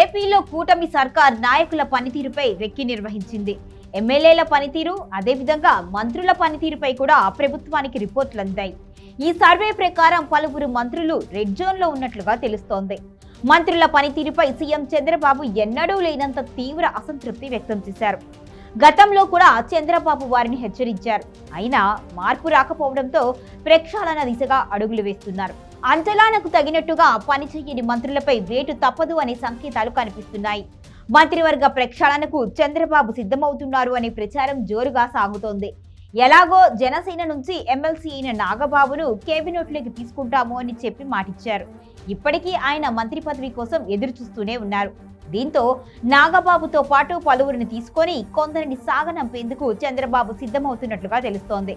ఏపీలో కూటమి సర్కార్ నాయకుల పనితీరుపై వెక్కి నిర్వహించింది. ఎమ్మెల్యేల పనితీరు అదేవిధంగా మంత్రుల పనితీరుపై కూడా ప్రభుత్వానికి రిపోర్ట్లు అందాయి. ఈ సర్వే ప్రకారం పలువురు మంత్రులు రెడ్ జోన్లో ఉన్నట్లుగా తెలుస్తోంది. మంత్రుల పనితీరుపై సీఎం చంద్రబాబు ఎన్నడూ లేనంత తీవ్ర అసంతృప్తి వ్యక్తం చేశారు. గతంలో కూడా చంద్రబాబు వారిని హెచ్చరించారు. అయినా మార్పు రాకపోవడంతో ప్రక్షాళన దిశగా అడుగులు వేస్తున్నారు. అంచలానకు తగినట్టుగా పనిచేయని మంత్రులపై వేటు తప్పదు అనే సంకేతాలు కనిపిస్తున్నాయి. మంత్రివర్గ ప్రక్షాళనకు చంద్రబాబు సిద్ధమవుతున్నారు అనే ప్రచారం జోరుగా సాగుతోంది. ఎలాగో జనసేన నుంచి ఎమ్మెల్సీ అయిన నాగబాబును కేబినెట్లోకి తీసుకుంటాము అని చెప్పి మాటిచ్చారు. ఇప్పటికీ ఆయన మంత్రి పదవి కోసం ఎదురు చూస్తూనే ఉన్నారు. దీంతో నాగబాబుతో పాటు పలువురిని తీసుకొని కొందరిని సాగనంపేందుకు చంద్రబాబు సిద్ధమవుతున్నట్లుగా తెలుస్తోంది.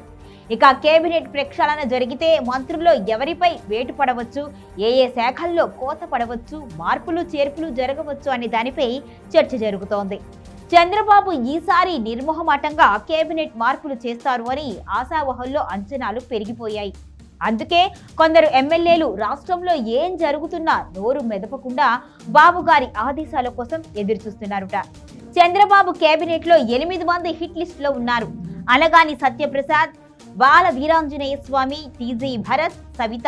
ఇక కేబినెట్ ప్రక్షాళన జరిగితే మంత్రుల్లో ఎవరిపై వేటు పడవచ్చు ఏ ఏ శాఖల్లో కోత పడవచ్చు మార్పులు చేర్పులు జరగవచ్చు అనే దానిపై చర్చ జరుగుతోంది. చంద్రబాబు ఈసారి నిర్మోహమాటంగా కేబినెట్ మార్పులు చేస్తారు అని ఆశావహంలో అంచనాలు పెరిగిపోయాయి. అందుకే కొందరు ఎమ్మెల్యేలు రాష్ట్రంలో ఏం జరుగుతున్నా నోరు మెదపకుండా బాబు గారి ఆదేశాల కోసం ఎదురు చూస్తున్నారుట చంద్రబాబు కేబినెట్లో ఎనిమిది మంది హిట్ లిస్ట్లో ఉన్నారు. అనగాని సత్యప్రసాద్ బాల వీరాంజనేయ స్వామి టీజీ భరత్ సవిత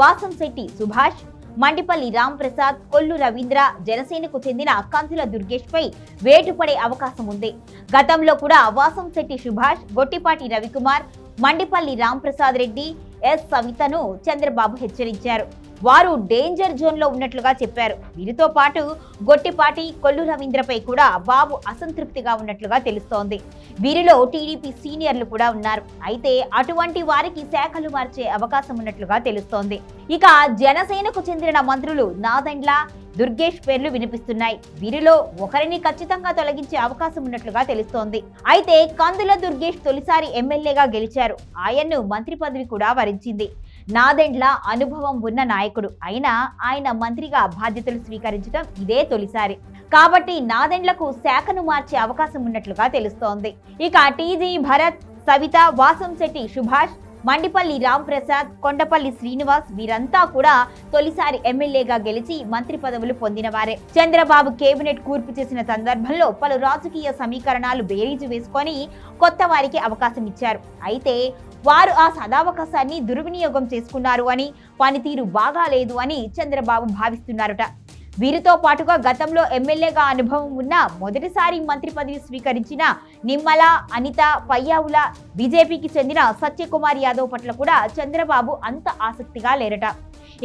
వాసంశెట్టి సుభాష్ మండిపల్లి రామ్ ప్రసాద్ కొల్లు రవీంద్ర జనసేనకు చెందిన అక్కాంతుల దుర్గేష్ పై వేటు పడే అవకాశం ఉంది. గతంలో కూడా వాసంశెట్టి సుభాష్ గొట్టిపాటి రవికుమార్ మండిపల్లి రామ్ ప్రసాద్ రెడ్డి ఎస్ సవితను చంద్రబాబు హెచ్చరించారు. వారు డేంజర్ జోన్లో ఉన్నట్లుగా చెప్పారు. వీరితో పాటు గొట్టిపాటి కొల్లు రవీంద్రపై కూడా బాబు అసంతృప్తిగా ఉన్నట్లుగా తెలుస్తోంది. వీరిలో టీడీపీ సీనియర్లు కూడా ఉన్నారు. అయితే అటువంటి వారికి శాఖలు మార్చే అవకాశం ఉన్నట్లుగా తెలుస్తోంది. ఇక జనసేనకు చెందిన మంత్రులు నాదండ్ల దుర్గేష్ పేర్లు వినిపిస్తున్నాయి. వీరిలో ఒకరిని ఖచ్చితంగా తొలగించే అవకాశం ఉన్నట్లుగా తెలుస్తోంది. అయితే కందుల దుర్గేష్ తొలిసారి ఎమ్మెల్యేగా గెలిచారు. ఆయన్ను మంత్రి పదవి కూడా వరించింది. నాదెండ్ల అనుభవం ఉన్న నాయకుడు. అయినా ఆయన మంత్రిగా బాధ్యతలు స్వీకరించడం ఇదే తొలిసారి. కాబట్టి నాదెండ్లకు శాఖను మార్చే అవకాశం ఉన్నట్లుగా తెలుస్తోంది. ఇక టీజీ భరత్ సవిత వాసం శెట్టి సుభాష్ మండిపల్లి రామ్ ప్రసాద్ కొండపల్లి శ్రీనివాస్ వీరంతా కూడా తొలిసారి ఎమ్మెల్యేగా గెలిచి మంత్రి పదవులు పొందినవారే. చంద్రబాబు కేబినెట్ కూర్పు చేసిన సందర్భంలో పలు రాజకీయ సమీకరణాలు బేరీజు వేసుకొని కొత్త వారికి అవకాశం ఇచ్చారు. అయితే వారు ఆ సదావకాశాన్ని దుర్వినియోగం చేసుకున్నారు అని పనితీరు బాగాలేదు అని చంద్రబాబు భావిస్తున్నారట. వీరితో పాటుగా గతంలో ఎమ్మెల్యేగా అనుభవం ఉన్న మొదటిసారి మంత్రి పదవి స్వీకరించిన నిమ్మల అనిత పయ్యావుల బీజేపీకి చెందిన సత్యకుమార్ యాదవ్ పట్ల కూడా చంద్రబాబు అంత ఆసక్తిగా లేరట.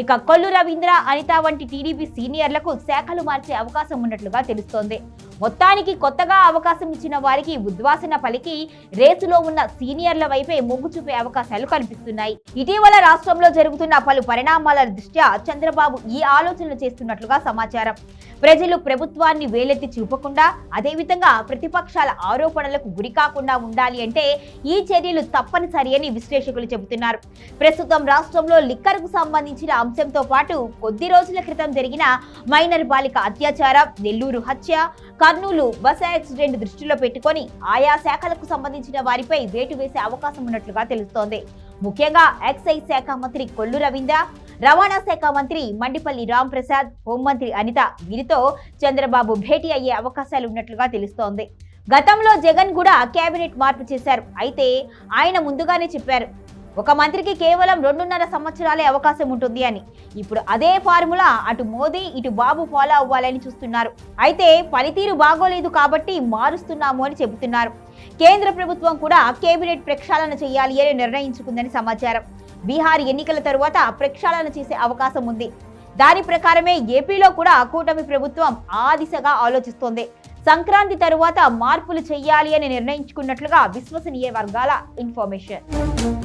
ఇక కొల్లు రవీంద్ర అనిత వంటి టీడీపీ సీనియర్లకు శాఖలు మార్చే అవకాశం ఉన్నట్లుగా తెలుస్తోంది. మొత్తానికి కొత్తగా అవకాశం ఇచ్చిన వారికి ఉద్వాసన పలికి రేసులో ఉన్న సీనియర్ల వైపే మొగ్గు చూపే అవకాశాలు కనిపిస్తున్నాయి ఇటీవల రాష్ట్రంలో జరుగుతున్న పలు పరిణామాల దృష్ట్యా చంద్రబాబు ఈ ఆలోచనలు చేస్తున్నట్లుగా సమాచారం. ప్రజలు ప్రభుత్వాన్ని వేలెత్తి చూపకుండా అదేవిధంగా ప్రతిపక్షాల ఆరోపణలకు గురి కాకుండా ఉండాలి అంటే ఈ చర్యలు తప్పనిసరి అని విశ్లేషకులు చెబుతున్నారు. ప్రస్తుతం రాష్ట్రంలో లిక్కర్కు సంబంధించిన అంశంతో పాటు కొద్ది రోజుల క్రితం జరిగిన మైనర్ బాలిక అత్యాచారం నెల్లూరు హత్య కర్నూలు బస్ యాక్సిడెంట్ దృష్టిలో పెట్టుకొని ఆయా శాఖలకు సంబంధించిన వారిపై వేటు వేసే అవకాశం ఉన్నట్లుగా తెలుస్తోంది. ముఖ్యంగా ఎక్సైజ్ శాఖ మంత్రి కొల్లు రవీంద్ర రవాణా శాఖ మంత్రి మండిపల్లి రామ్ ప్రసాద్ హోంమంత్రి అనిత వీరితో చంద్రబాబు భేటీ అయ్యే అవకాశాలు ఉన్నట్లుగా తెలుస్తోంది. గతంలో జగన్ కూడా కేబినెట్ మార్పు చేశారు. అయితే ఆయన ముందుగానే చెప్పారు ఒక మంత్రికి కేవలం రెండున్నర సంవత్సరాలే అవకాశం ఉంటుంది అని. ఇప్పుడు అదే ఫార్ములా అటు మోదీ ఇటు బాబు ఫాలో అవ్వాలని చూస్తున్నారు. అయితే పనితీరు బాగోలేదు కాబట్టి మారుస్తున్నాము అని చెబుతున్నారు. కేంద్ర ప్రభుత్వం కూడా కేబినెట్ ప్రక్షాళన చేయాలి అని నిర్ణయించుకుందని సమాచారం. బీహార్ ఎన్నికల తరువాత ప్రక్షాళన చేసే అవకాశం ఉంది. దాని ప్రకారమే ఏపీలో కూడా కూటమి ప్రభుత్వం ఆ దిశగా ఆలోచిస్తోంది. సంక్రాంతి తరువాత మార్పులు చేయాలి అని నిర్ణయించుకున్నట్లుగా విశ్వసనీయ వర్గాల ఇన్ఫర్మేషన్.